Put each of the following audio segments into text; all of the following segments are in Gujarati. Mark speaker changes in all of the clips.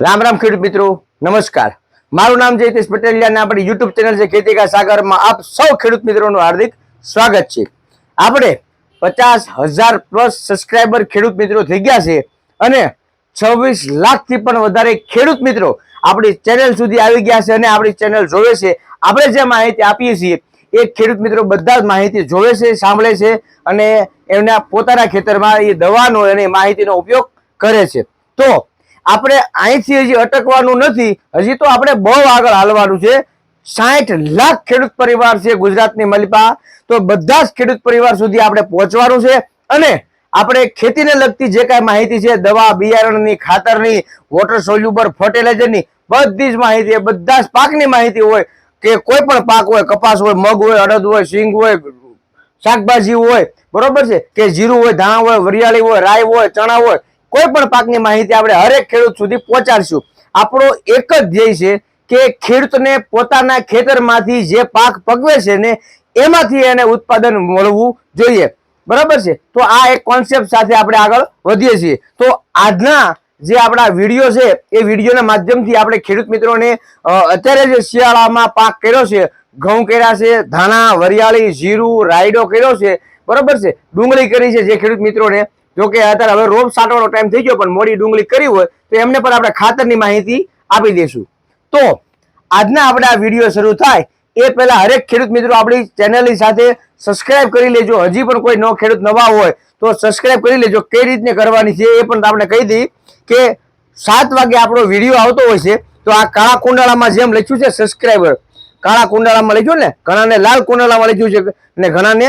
Speaker 1: રામ રામ ખેડૂત મિત્રો, નમસ્કાર. મારું નામ છે હિતેશ અને આપણી યુટ્યુબ ચેનલ છે ખેતી કા સાગરમાં આપ સૌ ખેડૂત મિત્રોનું હાર્દિક સ્વાગત છે. આપણે પચાસ હજાર પ્લસ સબસ્ક્રાઈબર ખેડૂત મિત્રો થઈ ગયા છે અને છવ્વીસ લાખથી પણ વધારે ખેડૂત મિત્રો આપણી ચેનલ સુધી આવી ગયા છે અને આપણી ચેનલ જોવે છે. આપણે જે માહિતી આપીએ છીએ, એ ખેડૂત મિત્રો બધા જ માહિતી જોવે છે, સાંભળે છે અને એમના પોતાના ખેતરમાં એ દવાનો અને માહિતીનો ઉપયોગ કરે છે. તો આપણે અહીંથી હજી અટકવાનું નથી, હજી તો આપણે બહુ આગળ હાલવાનું છે. સાઠ લાખ ખેડૂત પરિવાર છે ગુજરાતની મલિપા. તો બધા જ ખેડૂત પરિવાર સુધી આપણે પહોંચવાનું છે અને આપણે ખેતીને લગતી જે કાંઈ માહિતી છે, દવા, બિયારણની, ખાતરની વોટર સોલ્યુબર ફર્ટિલાઇઝરની બધી જ માહિતી બધા જ પાકની માહિતી હોય કે કોઈ પણ પાક હોય, કપાસ હોય, મગ હોય, અડદ હોય, સિંગ હોય, શાકભાજી હોય, બરોબર છે? કે જીરું હોય, ધાણા હોય, વરિયાળી હોય, રાઈ હોય, ચણા હોય કોઈ પણ પાકની માહિતી આપણે હરેક ખેડૂત સુધી પહોંચાડશું. આપણો એક જ ધ્યેય છે કે ખેડૂતને પોતાના ખેતરમાંથી જે પાક પગવે છે ને એમાંથી એને ઉત્પાદન મળવું જોઈએ. બરાબર છે? તો આ એક કોન્સેપ્ટ સાથે આપણે આગળ વધીએ છીએ. તો આજના જે આપણા વીડિયો છે, એ વિડીયોના માધ્યમથી આપણે ખેડૂત મિત્રોને અત્યારે જે શિયાળામાં પાક કર્યો છે, ઘઉં કર્યા છે, ધાણા, વરિયાળી, જીરું, રાયડો કર્યો છે, બરાબર છે? ડુંગળી કરી છે જે ખેડૂત મિત્રોને. જો કે અત્યારે હવે રોપ સાટવાનો ટાઈમ થઈ ગયો, પણ મોડી ડુંગળી કરી હોય તો એમને પણ આપણે ખાતરની માહિતી આપી દઈશું. તો આજના આપણે આ વીડિયો શરૂ થાય. એ પહેલા હરેક ખેડૂત મિત્રો આપણી ચેનલની સાથે સબસ્ક્રાઇબ કરી લેજો. હજી પણ કોઈ નવો ખેડૂત નવા હોય તો સબસ્ક્રાઇબ કરી લેજો. કઈ રીતને કરવાની છે એ પણ આપણે કહી દઈ કે સાત વાગે આપણો વીડિયો આવતો હોય છે, તો આ કાળા કુંડાળામાં જેમ લખ્યું છે સબસ્ક્રાઈબર કાળા કુંડાળામાં લખ્યું ને, ઘણાને લાલ કુંડાળામાં લખ્યું છે અને ઘણાને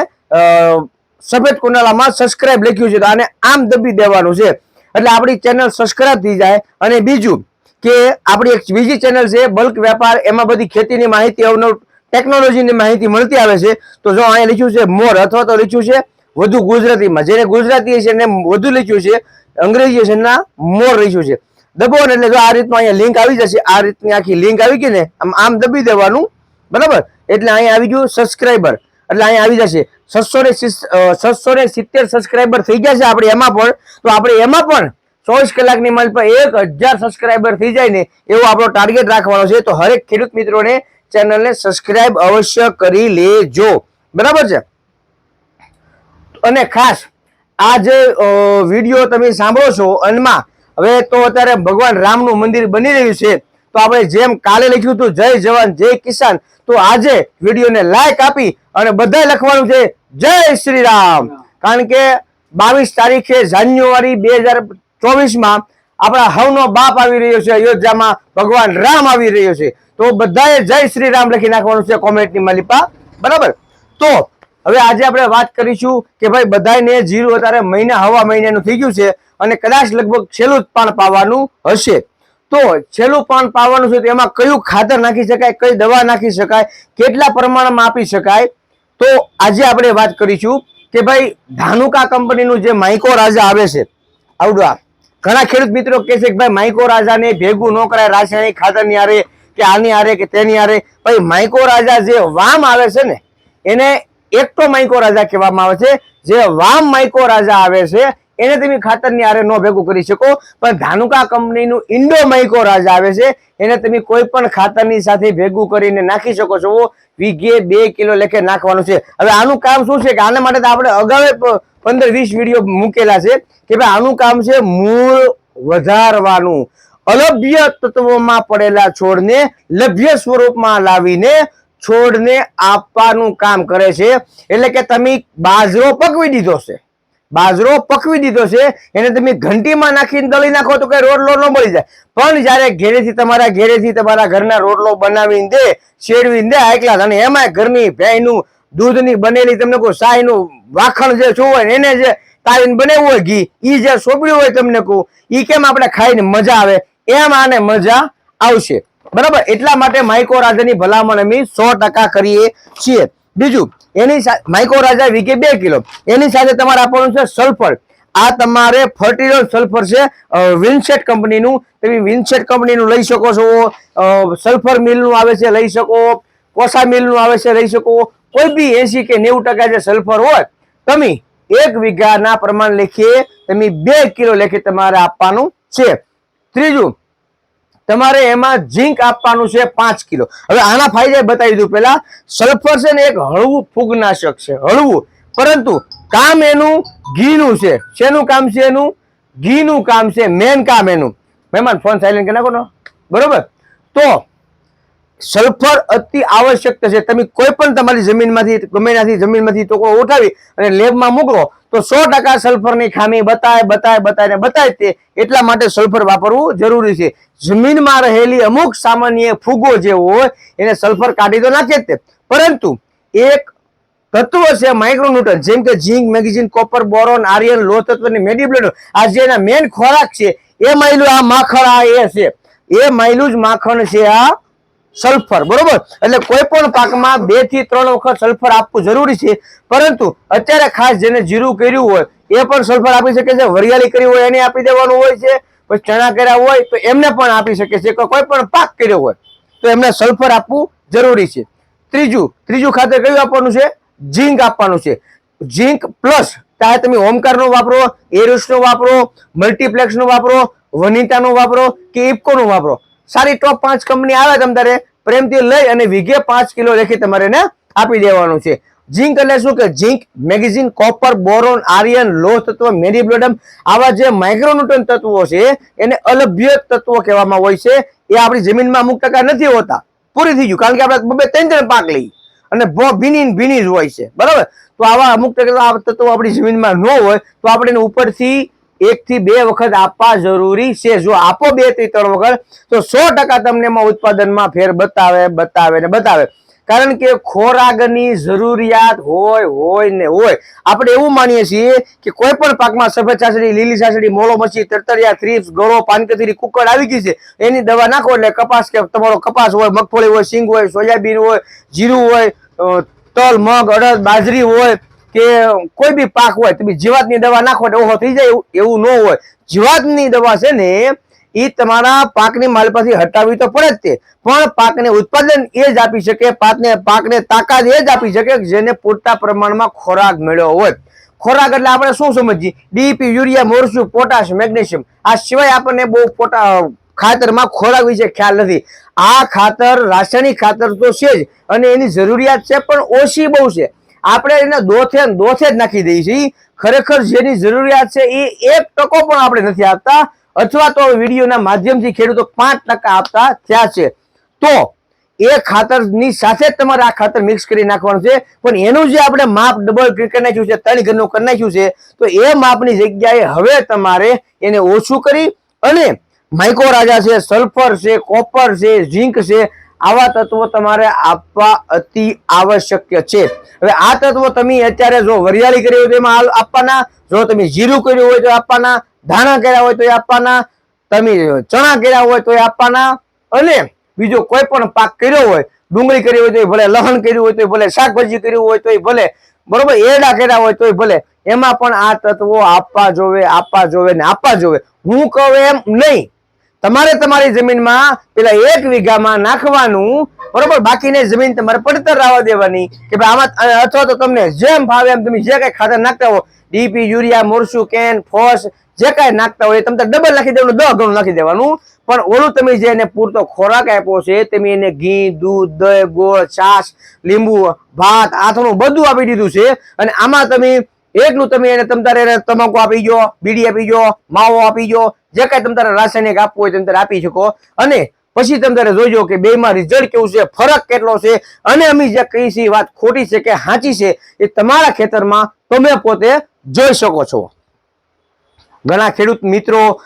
Speaker 1: સફેદ કુંડલામાં સબસ્ક્રાઇબ લખ્યું છે તો આને આમ દબી દેવાનું છે. એટલે આપણી ચેનલ સબસ્ક્રાઇબ થઈ જાય. અને બીજું કે આપણી એક બીજી ચેનલ છે બલ્ક વેપાર. એમાં બધી ખેતીની માહિતી, અવનવ ટેકનોલોજીની માહિતી મળતી આવે છે. તો જો અહીંયા લખ્યું છે, મોર અથવા તો લખ્યું છે, વધુ ગુજરાતીમાં. જેને ગુજરાતી છે એને વધુ લખ્યું છે, અંગ્રેજી છે એના મોર લખ્યું છે. દબો એટલે જો આ રીતનું અહીંયા લિંક આવી જશે, આ રીતની આખી લિંક આવી ગઈ ને, આમ આમ દબી દેવાનું. બરાબર? એટલે અહીંયા આવી ગયું સબસ્ક્રાઈબર એટલે અહીંયા આવી જશે. છસો ને છસો ને સિત્તેર સબસ્ક્રાઈબર થઈ ગયા છે આપણે એમાં પણ. તો આપણે એમાં પણ ચોવીસ કલાકની માલ પર એક હજાર સબસ્ક્રાઈબર થઈ જાય ને, એવો આપણો ટાર્ગેટ રાખવાનો છે. તો હરેક ખેડૂત મિત્રોને ચેનલને સબસ્ક્રાઈબ અવશ્ય કરી લેજો. બરાબર છે? અને ખાસ આ જે વીડિયો તમે સાંભળો છો અનમાં હવે તો અત્યારે ભગવાન રામનું મંદિર બની રહ્યું છે. તો આપણે જેમ કાલે લખ્યું હતું, જય જવાન, જય કિસાન, તો આજે વિડીયોને લાઈક આપી અને બધાય લખવાનું છે, જય શ્રી રામ કારણ કે બાવીસ તારીખે જાન્યુઆરી બે હજાર ચોવીસમાં આપણા હવનો બાપ આવી રહ્યો છે, અયોધ્યામાં ભગવાન રામ આવી રહ્યો છે. તો બધાએ જય શ્રી રામ લખી નાખવાનું છે કોમેન્ટની માલિપા બરાબર? તો હવે આજે આપણે વાત કરીશું કે ભાઈ બધાને જીરું અત્યારે મહિના, હવા મહિનાનું થઈ ગયું છે અને કદાચ લગભગ છેલ્લું જ પણ પાવાનું હશે. તો છેલ્લું પાન પાવાનું છે એમાં કયું ખાતર નાખી શકાય, કઈ દવા નાખી શકાય, કેટલા પ્રમાણમાં આપી શકાય? તો આજે આપણે વાત કરીશું કે ભાઈ ધાનુકા કંપનીનું જે માઇકો રાજા આવે છે આવડવા ઘણા ખેડૂત મિત્રો કહે છે કે ભાઈ માઇકો રાજાને ભેગું ન કરાય રાસાયણિક ખાતરની આરે કે આની આરે કે તેની આરે ભાઈ માઇકો રાજા જે વામ આવે છે ને, એને એકટો માઇકો રાજા કહેવામાં આવે છે, જે વામ માઇકો રાજા આવે છે એને તમે ખાતરની આરે ન ભેગું કરી શકો. પણ ધાનુકા કંપનીનું ઇન્ડો માઇકો રાજ આવે છે, એને તમે કોઈ પણ ખાતરની સાથે ભેગું કરીને નાખી શકો છો. વીઘે બે કિલો લેખે નાખવાનું છે. હવે આનું કામ શું છે કે આના માટે તો આપણે અગાઉ પંદર વીસ વીડિયો મૂકેલા છે કે ભાઈ આનું કામ છે મૂળ વધારવાનું. અલભ્ય તત્વોમાં પડેલા છોડને લભ્ય સ્વરૂપમાં લાવીને છોડને આપવાનું કામ કરે છે. એટલે કે તમે બાજરો પકવી દીધો છે. બાજરો પકવી દીધો છે, એને તમે ઘંટીમાં નાખીને દળી નાખો તો કઈ રોટલો ન મળી જાય. પણ જ્યારે ઘેરેથી તમારા ઘેરેથી તમારા ઘરના રોટલો બનાવીને દે, શેરવીને દે એકલા અને એમાં ઘરની ભેંનું દૂધની બનેલી તમને કોઈ સાયનું વાખણ જે શું હોય એને જે તાવીને બનાવ્યું હોય ઘી, ઈ જે સોંપડ્યું હોય તમને કહું, ઈ કેમ આપણે ખાઈને મજા આવે? એમ આને મજા આવશે. બરાબર? એટલા માટે માઇકો રાજાની ભલામણ અમે સો ટકા કરીએ છીએ. બીજું એની માઇકો રાજા વીકે બે કિલો. એની સાથે તમારે આપવાનું છે સલ્ફર આ તમારે ફર્ટિલાઇઝર સલ્ફર છે. વિન્સેટ કંપનીનું. તમે વિન્સેટ કંપનીનું લઈ શકો છો. સલ્ફર મિલનું આવે છે, લઈ શકો. કોસા મિલનું આવે છે, લઈ શકો. કોઈ બી એસી કે નેવું ટકા જે સલ્ફર હોય, તમે એક વીઘાના પ્રમાણ લેખીએ તમે બે કિલો લેખી તમારે આપવાનું છે. ત્રીજું તમારે એમાં ઝીંક આપવાનું છે પાંચ કિલો. હવે આના ફાયદા બતાવી દઉં પેલા સલ્ફર છે ને એક હળવું ફૂગનાશક છે, હળવું. પરંતુ કામ એનું ઘીનું છે. શેનું કામ છે એનું? ઘીનું કામ છે, મેન કામ એનું. મહેમાન ફોન સાયલેન્ટ કરી નાખો ને. બરોબર? તો સલ્ફર અતિ આવશ્યક છે. તમે કોઈ પણ તમારી જમીનમાંથી, ગમે ત્યાંથી જમીનમાંથી ટોકરો ઉઠાવી અને લેબમાં મોકલો, તો સો ટકા સલ્ફરની ખામી બતાય બતાય બતાય બતાય તે એટલા માટે સલ્ફર વાપરવું જરૂરી છે. જમીનમાં રહેલી અમુક સામાન્ય ફૂગો જે હોય, એને સલ્ફર કાઢી તો નાખે જ તે. પરંતુ એક તત્વ છે માઇક્રોન્યુટન જેમ કે zinc, magnesium, copper, boron, iron લો તત્વની મેડિબ્લેડ આ જે એના મેન ખોરાક છે, એ માયલું આ માખણ આ એ છે. એ માયલું જ માખણ છે આ સલ્ફર, બરોબર? એટલે કોઈ પણ પાકમાં બેથી ત્રણ વખત સલ્ફર આપવું જરૂરી છે. પરંતુ અત્યારે ખાસ જેને જીરું કર્યું હોય, એ પણ સલ્ફર આપી શકે છે. વરિયાળી કરી હોય, એને આપી દેવાનું હોય છે. પછી ચણા કર્યા હોય, તો એમને પણ આપી શકે છે. કોઈ પણ પાક કર્યો હોય, તો એમને સલ્ફર આપવું જરૂરી છે. ત્રીજું ત્રીજું ખાતર કયું આપવાનું છે? ઝીંક આપવાનું છે. ઝીંક પ્લસ ચાહે તમે ઓમકારનો વાપરો એરુસનો વાપરો, મલ્ટીપ્લેક્સનો વાપરો, વનિતાનો વાપરો કે ઇફકોનો વાપરો. સારી ટોપ પાંચ કંપની આવે તમારે પ્રેમથી લઈ અને વીઘે પાંચ કિલો લેખી તમારે એને આપી દેવાનું છે. ઝીંક એટલે શું કે zinc magnesium copper boron iron લો તત્વ મેરીબ્લોડમ આવા જે માઇક્રોન્યુટન તત્વો છે એને અલભ્ય તત્વો કહેવામાં હોય છે. એ આપણી જમીનમાં અમુક ટકા નથી હોતા. પૂરી થઈ ગયું. કારણ કે આપણે બબે ત્રણ ત્રણ પાક લઈ અને ભીની ભીની જ હોય છે. બરાબર? તો આવા અમુક ટકા તત્વો આપણી જમીનમાં ન હોય તો આપણે ઉપરથી એક થી બે વખત આપવા જરૂરી છે. જો આપો બેથી ત્રણ વખત, તો સો ટકા તમને એમાં ઉત્પાદનમાં ફેર બતાવે બતાવે ને બતાવે. કારણ કે ખોરાકની જરૂરિયાત હોય હોય ને હોય. આપણે એવું માનીએ છીએ કે કોઈ પણ પાકમાં સફેદ ચાસડી લીલી ચાસડી મોળો મચ્છી તરતરિયા થ્રીપ્સ ગળો પાનકતરી કુકડ આવી ગઈ છે, એની દવા નાખો એટલે કપાસ કે તમારો કપાસ હોય, મગફળી હોય, સિંગ હોય, સોયાબીન હોય, જીરું હોય તલ, મગ, અડદ, બાજરી હોય કે કોઈ બી પાક હોય, તમે જીવાતની દવા નાખો એટલે ઓહો થઈ જાય એવું- ન હોય. જીવાતની દવા છે ને, એ તમારા પાકની માલપાથી હટાવવી તો પડે જ તે. પણ પાકને ઉત્પાદન એ જ આપી શકે, પાકને પાકને તાકાત એ જ આપી શકે જેને પૂરતા પ્રમાણમાં ખોરાક મળ્યો હોય ખોરાક એટલે આપણે શું સમજીએ? ડીપી યુરિયા મોરસું પોટાશ, મેગ્નેશિયમ. આ સિવાય આપણને બહુ પોટા ખાતરમાં ખોરાક વિશે ખ્યાલ નથી. આ ખાતર રાસાયણિક ખાતર તો છે જ અને એની જરૂરિયાત છે પણ ઓછી બહુ છે. આપણે એને દોથે દોથે જ નાખી દઈએ છીએ. ખરેખર જેની જરૂરિયાત છે એ એક ટકો પણ આપણે નથી આપતા. અથવા તો વિડીયોના માધ્યમથી ખેડૂતો પાંચ ટકા આપતા થયા છે. તો એ ખાતરની સાથે જ તમારે આ ખાતર મિક્સ કરી નાખવાનું છે. પણ એનું જે આપણે માપ ડબલ કરી નાખ્યું છે, ત્રણ ઘરનું કરી નાખ્યું છે, તો એ માપની જગ્યાએ હવે તમારે એને ઓછું કરી અને માઇકોરાજા છે સલ્ફર છે કોપર છે ઝીંક છે આવા તત્વો તમારે આપવા અતિ આવશ્યક છે. હવે આ તત્વો તમે અત્યારે જો વરિયાળી કરી હોય તો એમાં આપવાના, જો તમે જીરું કર્યું હોય તો આપવાના, ધાણા કર્યા હોય તો એ આપવાના, તમે ચણા કર્યા હોય તો એ આપવાના, અને બીજો કોઈ પણ પાક કર્યો હોય, ડુંગળી કરી હોય તો ભલે, લહણ કર્યું હોય તો ભલે, શાકભાજી કર્યું હોય તો ભલે, બરોબર, એરડા કર્યા હોય તો ભલે, એમાં પણ આ તત્વો આપવા જોવે આપવા જોવે ને આપવા જોવે. હું કહું એમ નહીં. તમારે તમારી જમીનમાં પેલા એક વીઘામાં નાખવાનું, બરોબર? બાકીની જમીન તમારે પડતર રાવા દેવાની કે ભાઈ આમાં અથવા તો તમને જેમ ભાવે એમ તમે જે કઈ ખાતર નાખતા હો ડીપી યુરિયા મોરસું કેન, ફોસ, જે કાંઈ નાખતા હોય તમે ડબલ નાખી દેવાનું દસ ગણું નાખી દેવાનું. પણ ઓલું તમે જે એને પૂરતો ખોરાક આપ્યો છે, તમે એને ઘી, દૂધ, દહીં, ગોળ, છાશ, લીંબુ, ભાત, આથણું બધું આપી દીધું છે અને આમાં તમે એટલું તમે એને તમારે તમાકુ આપી જો બીડી આપી જો માવો આપી જો જે કાંઈ તમારે રાસાયણિક આપવું હોય તમે આપી શકો. અને પછી તમારે જોજો કે બેમાં રિઝલ્ટ કેવું છે, ફરક કેટલો છે, અને અમે જે કહી છે વાત ખોટી છે કે સાચી છે, એ તમારા ખેતરમાં તમે પોતે જોઈ શકો છો. ઘણા ખેડૂત મિત્રો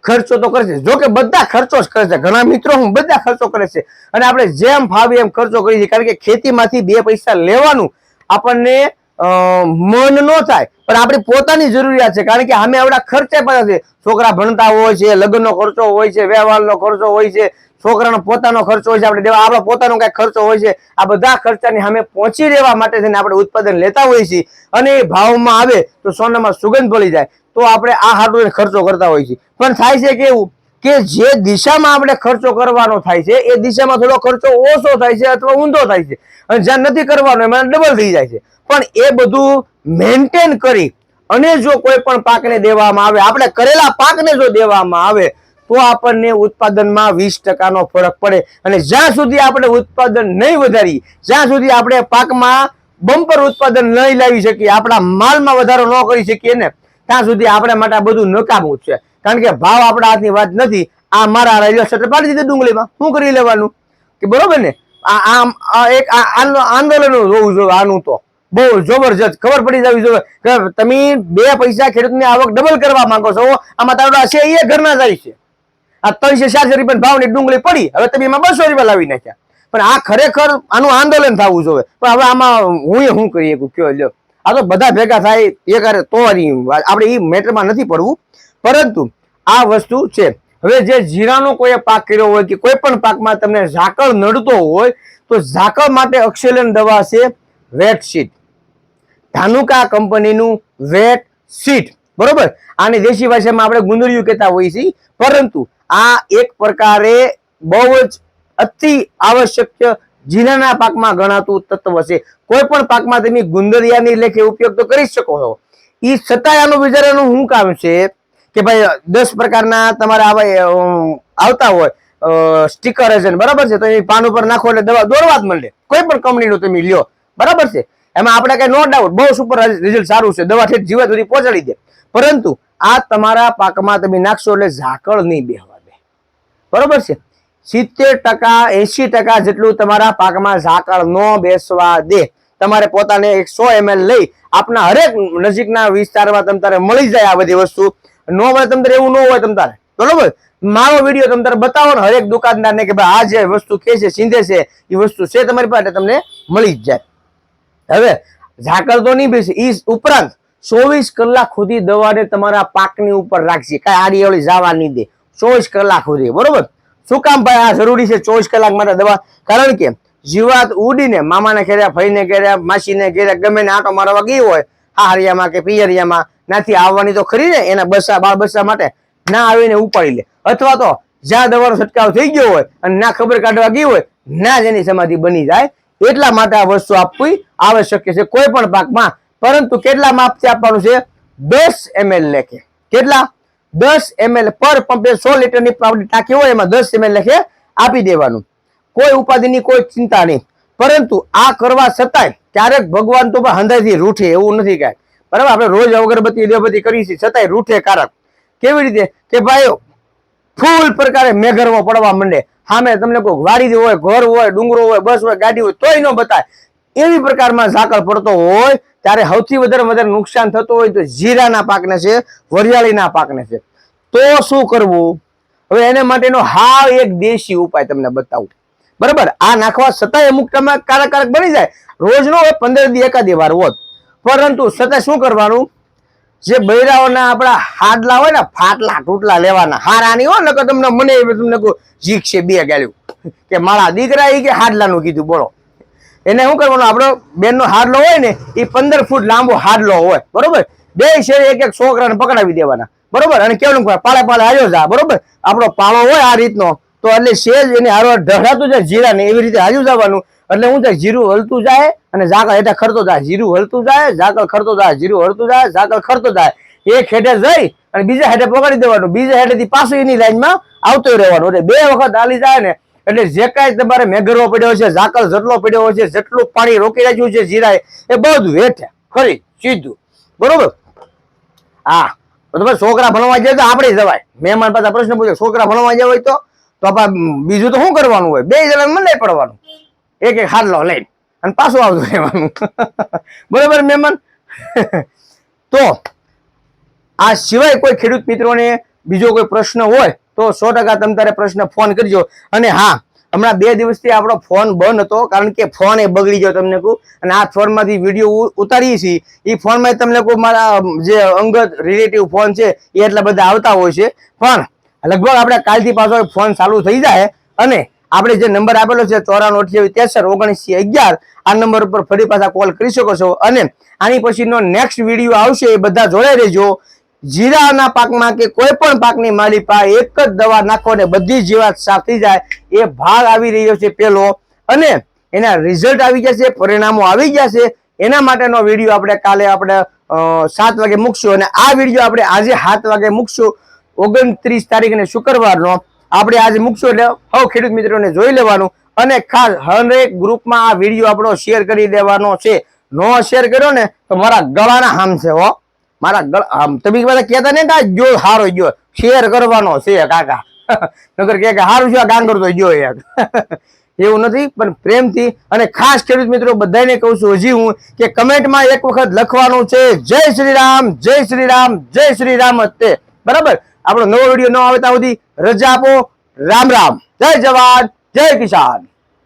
Speaker 1: ખર્ચો તો કરે છે. જો બધા ખર્ચો જ કરે છે. ઘણા મિત્રો હું બધા ખર્ચો કરે છે. અને આપણે જેમ ફાવે એમ ખર્ચો કરીએ છીએ. કારણ કે ખેતીમાંથી બે પૈસા લેવાનું આપણને મન ન થાય. પણ આપણી પોતાની જરૂરિયાત છે. કારણ કે અમે આવડા ખર્ચે પણ છે છોકરા ભણતા હોય છે, લગ્નનો ખર્ચો હોય છે, વ્યવહારનો ખર્ચો હોય છે, છોકરાનો પોતાનો ખર્ચો હોય છે. આપણે દેવા, આપણો પોતાનો કઈ ખર્ચો હોય છે. આ બધા ખર્ચાની સામે પહોંચી રહેવા માટે થઈને આપણે ઉત્પાદન લેતા હોઈએ છીએ. અને એ ભાવમાં આવે તો સોનામાં સુગંધ પડી જાય. તો આપણે આ હાટું ખર્ચો કરતા હોઈએ છીએ. પણ થાય છે કેવું કે જે દિશામાં આપણે ખર્ચો કરવાનો થાય છે, એ દિશામાં થોડો ખર્ચો ઓછો થાય છે અથવા ઊંધો થાય છે. અને જ્યાં નથી કરવાનો, એમાં ડબલ થઈ જાય છે. પણ એ બધું મેન્ટેન કરી અને જો કોઈ પણ પાકને દેવામાં આવે, આપણે કરેલા પાકને જો દેવામાં આવે, તો આપણને ઉત્પાદનમાં વીસ ટકાનો ફરક પડે. અને જ્યાં સુધી આપણે ઉત્પાદન નહીં વધારી, જ્યાં સુધી આપણે પાકમાં બમ્પર ઉત્પાદન નહીં લાવી શકીએ, આપણા માલમાં વધારો ન કરી શકીએ ને ત્યાં સુધી આપણે માટે બધું નકામું છે. કારણ કે ભાવ આપણા હાથની વાત નથી. આ મારા રેલવે સ્ટેશન પાડી દીધું ડુંગળીમાં. શું કરી લેવાનું? કે બરોબર ને? આમ એક આંદોલન હોવું જોઈએ આનું તો. બહુ જબરજસ્ત. ખબર પડી જવી જોઈએ તમે બે પૈસા ખેડૂતની આવક ડબલ કરવા માંગો છો. આમાં તારો છે એ ઘરના જાય છે. આ ત્રણસો ચારસો રૂપિયા ભાવની ડુંગળી પડી. હવે તમે એમાં બસો રૂપિયા લાવી નાખ્યા. પણ આ ખરેખર આનું આંદોલન થવું જોઈએ. પણ હવે આમાં હું શું કરી શકું કયો લ્યો? આ તો બધા ભેગા થાય એ કરે તો. આપણે એ મેટરમાં નથી પડવું. પરંતુ આ વસ્તુ છે. હવે જે જીરાનો કોઈ પાક કર્યો હોય કે કોઈ પણ પાકમાં તમને ઝાકળ નડતો હોય, તો ઝાકળ માટે અક્ષેલન દવા છે વેટ શીટ. ધાનુકા કંપનીનું વેટ સીટ બરોબર? આને દેશી ભાષામાં આપણે ગુંદરિયું કહેતા હોઈએ છીએ. પરંતુ આ એક પ્રકારે બહુ જ અતિ આવશ્યક જીરાના પાકમાં ગણાતું તત્વ છે. કોઈ પણ પાકમાં તમે ગુંદરિયાની લેખે ઉપયોગ તો કરી શકો છો. એ છતાંય આનું વિચારવાનું શું કામ છે કે ભાઈ દસ પ્રકારના તમારા આવા આવતા હોય સ્ટીકર છે બરાબર છે? તો એ પાન ઉપર નાખો એટલે દવા દોડવા જ મળે કોઈ પણ કંપનીનું તમે લ્યો. બરાબર છે? એમાં આપણે કઈ નો ડાઉટ બહુ સુપર રિઝલ્ટ સારું છે. દવા ઠેઠ જીવત સુધી પહોંચાડી દે. પરંતુ આ તમારા પાકમાં તમે નાખશો એટલે ઝાકળ નહીં બેહવા દે. બરાબર છે? સિત્તેર ટકા એસી ટકા જેટલું તમારા પાકમાં ઝાકળ ન બેસવા દે. તમારે પોતાને એક સો એમએલ લઈ આપના હરેક નજીકના વિસ્તારમાં તમ તારે મળી જાય આ બધી વસ્તુ. ન મળે તમારે એવું ન હોય તમ તારે. બરોબર? મારો વીડિયો તમ તારે બતાવો ને હરેક દુકાનદારને કે ભાઈ આ જે વસ્તુ કે છે, સીંધે છે એ વસ્તુ છે તમારી પાસે તમને મળી જ જાય. હવે ઝાકળ તો નહીં બેસે એ ઉપરાંત ચોવીસ કલાક સુધી દવાને તમારા પાકની ઉપર રાખશે કાંઈ આડી અવળી જવા નહીં દે. ચોવીસ કલાક સુધી, બરોબર? શું કામ ભાઈ આ જરૂરી છે ચોવીસ કલાક માટે દવા? કારણ કે જીવાત ઉડીને મામાને ઘેર્યા, ભાઈને ઘેર્યા, માસીને ઘેર્યા, ગમે ને આંટો મારવા ગઈ હોય હારિયામાં કે પિયરિયામાં નાથી આવવાની તો ખરી ને, એના બસા, બાળ બસા માટે ના આવીને ઉપાડી લે. અથવા તો જ્યાં દવાનો છંટકાવ થઈ ગયો હોય અને ના ખબર કાઢવા ગઈ હોય, ના જ એની સમાધિ બની જાય. એટલા માટે આ વસ્તુ આપવી આવશ્યક છે કોઈ પણ પાકમાં. પરંતુ કેટલા માપથી આપવાનું છે? દસ એમએલ લેખે કેટલા? દસ એમએલ પર પંપે સો લીટરની પાવડી ટાંકી હોય એમાં દસ એમએલ લખે, આપી દેવાનું. કોઈ ઉપાધિની કોઈ ચિંતા નહીં. પરંતુ આ કરવા છતાંય ક્યારેક ભગવાન તો પણ હંધાઈથી રૂઠે, એવું નથી કાંઈ. બરાબર? આપણે રોજ અગરબત્તી દેવબત્તી કરીએ છીએ, છતાંય રૂઠે કારક. કેવી રીતે? કે ભાઈ ફૂલ પ્રકારે મેઘરવો પડવા માંડે. સામે તમને કોઈ વાડી હોય, ઘર હોય, ડુંગરો હોય, બસ હોય, ગાડી હોય, તોય ન બતાય. એવી પ્રકારમાં ઝાકળ પડતો હોય, ત્યારે સૌથી વધારે વધારે નુકસાન થતું હોય તો જીરાના પાકને છે, વરિયાળીના પાકને છે. તો શું કરવું? હવે એને માટેનો હાવ એક દેશી ઉપાય તમને બતાવું. બરાબર? આ નાખવા છતાં અમુક તમે કારક બની જાય. રોજનો પંદર દી એકાદી વાર હોત. પરંતુ છતાં શું કરવાનું? જે બૈરાઓના આપણા હાડલા હોય ને, ફાટલા તૂટલા લેવાના, હારાની હોય ને તમને મને તમને કહું જીક છે બે ગાળ્યું. કે મારા દીકરા એ કે હાડલાનું કીધું, બોલો. એને શું કરવાનું? આપણો બેનનો હાડલો હોય ને, એ પંદર ફૂટ લાંબો હાડલો હોય. બરોબર? બે શેર એક એક છોકરાને પકડાવી દેવાના. બરોબર? અને કેવું પાળે પાળે આવ્યો જા. બરોબર? આપણો પાળો હોય આ રીતનો. તો એટલે શેર એને હારવા ઢળાતું જાય જીરા ને એવી રીતે હાજુ જવાનું. એટલે હું થાય, જીરું હલતું જાય અને ઝાકળ હેઠળ ખરતો જાય. જીરું હલતું જાય, ઝાકળ ખરતો જાય, જીરું હલતું જાય, ઝાકળ ખરતો જાય. એક હેઠે જઈ અને બીજા હેઠે પકડી દેવાનું. બીજા હેઠેથી પાછું એની લાઈનમાં આવતો રહેવાનું. એટલે બે વખત હાલી જાય ને એટલે જે કાંઈ તમારે મેઘરવો પડ્યો છે, ઝાકળ જેટલો પડ્યો છે, જેટલું પાણી રોકી રાખ્યું છે જીરાએ, એ બધું વેઠે ખરી, સીધું. બરોબર? હા તમે છોકરા ભણવા જાય તો આપણે જવાય. મહેમાન પાછા પ્રશ્ન પૂછે, છોકરા ભણવા જાય હોય તો? તો બીજું તો શું કરવાનું હોય? બે જણા મને પડવાનું. એક એક હાડલો લઈને. અને પાછું આવતું રહેવાનું. બરોબર, મહેમાન? તો, આ સિવાય કોઈ ખેડૂત મિત્રોને બીજો કોઈ પ્રશ્ન હોય તો સો ટકા તમે તારે પ્રશ્ન ફોન કરજો. અને હા, હમણાં બે દિવસથી આપણો ફોન બંધ હતો, કારણ કે ફોન એ બગડી ગયો તમને કહું. અને આ ફોનમાંથી વીડિયો ઉતારીએ છીએ. એ ફોનમાં તમને કહું મારા જે અંગત રિલેટિવ ફોન છે એ એટલા બધા આવતા હોય છે. પણ લગભગ આપણે કાલથી પાછો ફોન ચાલુ થઈ જાય અને આપણે જે નંબર આપેલો છે ચોરાણું અઠ્યાવીસ તેસર ઓગણીસી અગિયાર, આ નંબર ઉપર ફરી પાછા કોલ કરી શકો છો. અને આની પછીનો નેક્સ્ટ વીડિયો આવશે એ બધા જોડાઈ રહેજો. જીરાના પાકમાં કે કોઈ પણ પાકની માલિપા એક જ દવા નાખો ને બધી જીવાત સાથી જાય, એ ભાગ આવી રહ્યો છે પેલો. અને એના રિઝલ્ટ આવી જશે પરિણામો આવી જશે એના માટેનો વીડિયો આપણે કાલે આપણે સાત વાગે મૂકશું અને આ વીડિયો આપણે આજે સાત વાગે મૂકશું, ઓગણત્રીસ તારીખ અને શુક્રવારનો. આપણે આજે મૂકશું એટલે હવ ખેડૂત મિત્રોને જોઈ લેવાનું અને ખાસ હરેક ગ્રુપમાં આ વીડિયો આપણો શેર કરી દેવાનો છે. નો શેર કર્યો ને તો મારા ગળાના હામ છે હો. મારા ગળ આમ, તમે બધા કહેતા ને કે જો હારો જો શેર કરવાનો છે કાકા. નગર કે હારું છે ગાંગર તો જો એક. એવું નથી, પણ પ્રેમથી અને ખાસ ખેડૂત મિત્રો બધાને કહું છું, હજી હું કે કમેન્ટમાં એક વખત લખવાનું છે, જય શ્રી રામ જય શ્રી રામ જય શ્રી રામ તે બરાબર? આપણો નવો વીડિયો ન આવે ત્યાં સુધી રજા આપો. રામ રામ. જય જવાન, જય કિસાન.